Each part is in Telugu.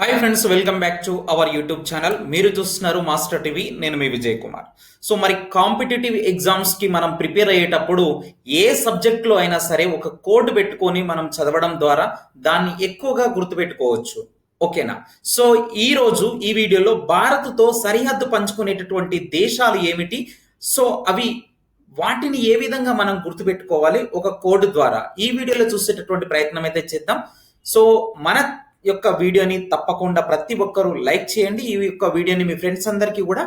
Hi friends welcome back to our YouTube channel మీరు చూస్తున్నారు మాస్టర్ టీవీ నేను మీ విజయ్ కుమార్ సో మరి కాంపిటేటివ్ ఎగ్జామ్స్కి మనం ప్రిపేర్ అయ్యేటప్పుడు ఏ సబ్జెక్ట్లో అయినా సరే ఒక కోడ్ పెట్టుకొని మనం చదవడం ద్వారా దాన్ని ఎక్కువగా గుర్తుపెట్టుకోవచ్చు. ఓకేనా సో ఈ రోజు ఈ వీడియోలో భారత్తో సరిహద్దు పంచుకునేటటువంటి దేశాలు ఏమిటి? సో అవి వాటిని ఏ విధంగా మనం గుర్తుపెట్టుకోవాలి? ఒక కోడ్ ద్వారా. ఈ వీడియోలో చూసేటటువంటి ప్రయత్నం అయితే చేద్దాం. సో మన యొక్క వీడియోని తప్పకుండా ప్రతి ఒక్కరూ లైక్ చేయండి. ఈ యొక్క వీడియోని మీ ఫ్రెండ్స్ అందరికీ కూడా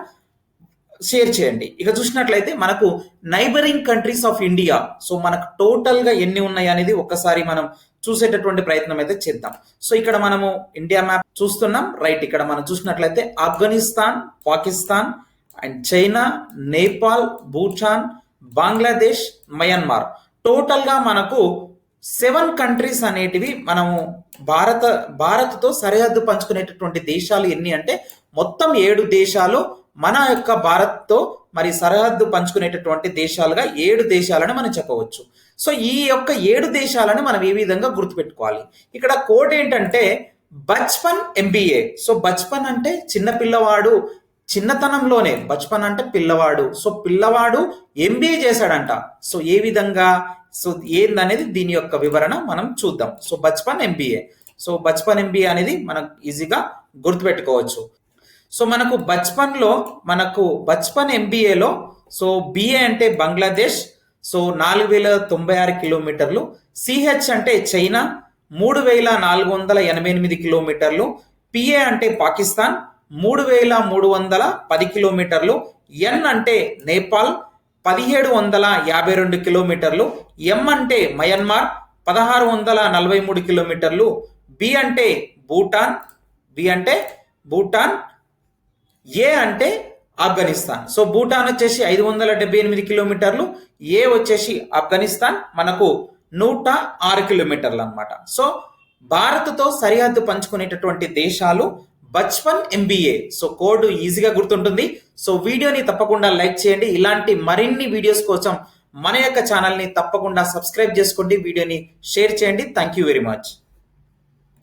షేర్ చేయండి. ఇక చూసినట్లయితే మనకు neighbouring countries of India so మనకు టోటల్గా ఎన్ని ఉన్నాయి అనేది ఒక్కసారి మనం చూసేటటువంటి ప్రయత్నం అయితే చేద్దాం. సో ఇక్కడ మనము ఇండియా మ్యాప్ చూస్తున్నాం. రైట్ ఇక్కడ మనం చూసినట్లయితే Afghanistan Pakistan and China Nepal Bhutan Bangladesh Myanmar టోటల్గా మనకు సెవెన్ కంట్రీస్ అనేటివి మనము భారత భారత్తో సరిహద్దు పంచుకునేటటువంటి దేశాలు ఎన్ని అంటే మొత్తం ఏడు దేశాలు మన యొక్క భారత్తో మరి సరిహద్దు పంచుకునేటటువంటి దేశాలుగా ఏడు దేశాలను మనం చెప్పవచ్చు. సో ఈ యొక్క ఏడు దేశాలను మనం ఏ విధంగా గుర్తుపెట్టుకోవాలి. ఇక్కడ కోడ్ ఏంటంటే బచ్పన్ ఎంబీఏ. సో బచ్పన్ అంటే చిన్న పిల్లవాడు చిన్నతనంలోనే బచ్పన్ అంటే పిల్లవాడు. సో పిల్లవాడు ఎంబీఏ చేశాడంట. సో ఏ విధంగా? సో ఏందనేది దీని యొక్క వివరణ మనం చూద్దాం. So Bachpan MBA so Bachpan MBA అనేది మనం ఈజీగా గుర్తుపెట్టుకోవచ్చు. సో మనకు బచ్పన్లో మనకు బచ్పన్ ఎంబీఏలో సో బిఏ అంటే బంగ్లాదేశ్ సో నాలుగు వేల తొంభై ఆరు కిలోమీటర్లు. సిహెచ్ అంటే చైనా మూడు వేల నాలుగు వందల ఎనభై ఎనిమిది కిలోమీటర్లు. పిఏ అంటే పాకిస్తాన్ మూడు వేల మూడు వందల పది కిలోమీటర్లు. ఎన్ అంటే నేపాల్ పదిహేడు వందల యాభై రెండు కిలోమీటర్లు ఎం అంటే మయన్మార్ పదహారు వందల నలభై మూడు కిలోమీటర్లు బి అంటే భూటాన్ బి అంటే భూటాన్ ఏ అంటే ఆఫ్ఘనిస్తాన్. సో భూటాన్ వచ్చేసి ఐదు వందల డెబ్బై ఎనిమిది కిలోమీటర్లు ఏ వచ్చేసి ఆఫ్ఘనిస్తాన్ మనకు నూట ఆరు కిలోమీటర్లు అనమాట సో భారత్తో సరిహద్దు పంచుకునేటటువంటి దేశాలు బచ్పన్ ఎంబీఏ సో కోడ్ ఈజీగా గుర్తుంటుంది. సో వీడియోని తప్పకుండా లైక్ చేయండి. ఇలాంటి మరిన్ని వీడియోస్ కోసం మన యొక్క ఛానల్ని తప్పకుండా సబ్స్క్రైబ్ చేసుకోండి. వీడియోని షేర్ చేయండి. Thank you very much